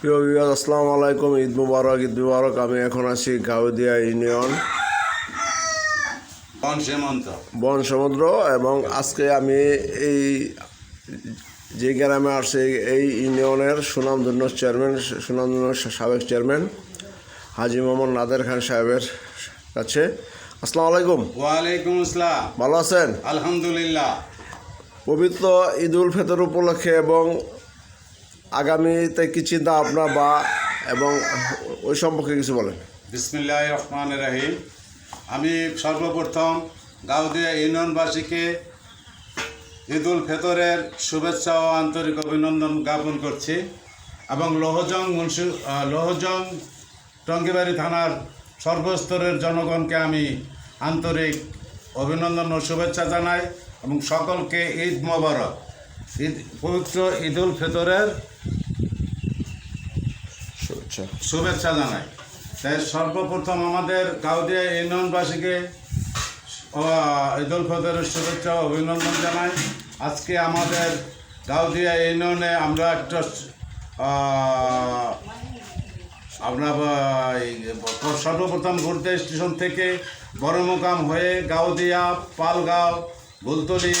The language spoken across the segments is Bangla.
প্রিয় বিভাগ আসসালামু আলাইকুম। ঈদ মুবারক ঈদ মুবারক। আমি এখন আছি গাউদিয়া ইউনিয়ন। বন সমুদ্র এবং আজকে আমি এই যে গ্রামে আসছি এই ইউনিয়নের সুনামধন্য চেয়ারম্যান সুনামধন্য সাবেক চেয়ারম্যান হাজি মোহাম্মদ নাদের খান সাহেবের কাছে। আসসালামু আলাইকুম। ওয়ালাইকুম আসসালাম। ভালো আছেন? আলহামদুলিল্লাহ। পবিত্র ঈদ উল ফিতর উপলক্ষে এবং আগামীতে কি চিন্তা ভাবনা বা এবং ওই সম্পর্কে কিছু বলেন। বিসমিল্লাহ রহমান রাহিম। আমি সর্বপ্রথম গাউদিয়া ইউনিয়নবাসীকে ঈদ উল ফেতরের শুভেচ্ছা ও আন্তরিক অভিনন্দন জ্ঞাপন করছি এবং লোহজং মুন্সি লোহজং টঙ্গিবাড়ি থানার সর্বস্তরের জনগণকে আমি আন্তরিক অভিনন্দন ও শুভেচ্ছা জানাই এবং সকলকে ঈদ মোবারক। ঈদ পবিত্র ঈদ উল ফেতরের শুভেচ্ছা। জানাই। তাই সর্বপ্রথম আমাদের গাউদিয়া ইউনিয়নবাসীকে ঈদ উল ফিতরের শুভেচ্ছা ও অভিনন্দন জানাই। আজকে আমাদের গাউদিয়া ইউনিয়নে আমরা একটা আমরা সর্বপ্রথম ঘুরতে স্টেশন থেকে বড়মুকাম হয়ে গাউদিয়া পালগাঁও বুলতলি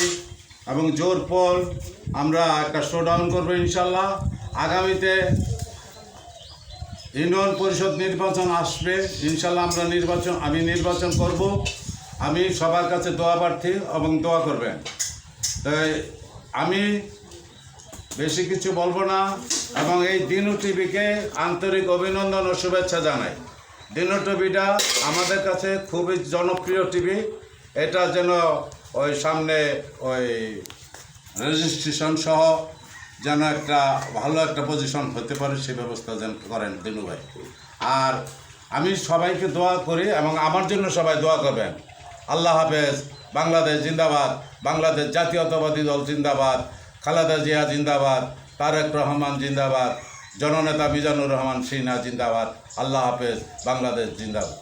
এবং জোর পর আমরা একটা শোডাউন করব ইনশাল্লাহ। আগামীতে ইউনিয়ন পরিষদ নির্বাচন আসবে। ইনশাল্লাহ আমরা নির্বাচন, আমি নির্বাচন করব। আমি সবার কাছে দোয়া প্রার্থী এবং দোয়া করবেন। তাই আমি বেশি কিছু বলব না এবং এই দিনু টিভিকে আন্তরিক অভিনন্দন ও শুভেচ্ছা জানাই। দিনু টিভিটা আমাদের কাছে খুবই জনপ্রিয় টিভি। এটা যেন ওই সামনে ওই রেজিস্ট্রেশন সহ যেন একটা ভালো একটা পজিশন হতে পারে সেই ব্যবস্থা যেন করেন দিনু ভাই। আর আমি সবাইকে দোয়া করি এবং আমার জন্য সবাই দোয়া করবেন। আল্লাহ হাফেজ, বাংলাদেশ জিন্দাবাদ, বাংলাদেশ জাতীয়তাবাদী দল জিন্দাবাদ, খালেদা জিয়া জিন্দাবাদ, তারেক রহমান জিন্দাবাদ, জননেতা মিজানুর রহমান সিনহা জিন্দাবাদ। আল্লাহ হাফেজ, বাংলাদেশ জিন্দাবাদ।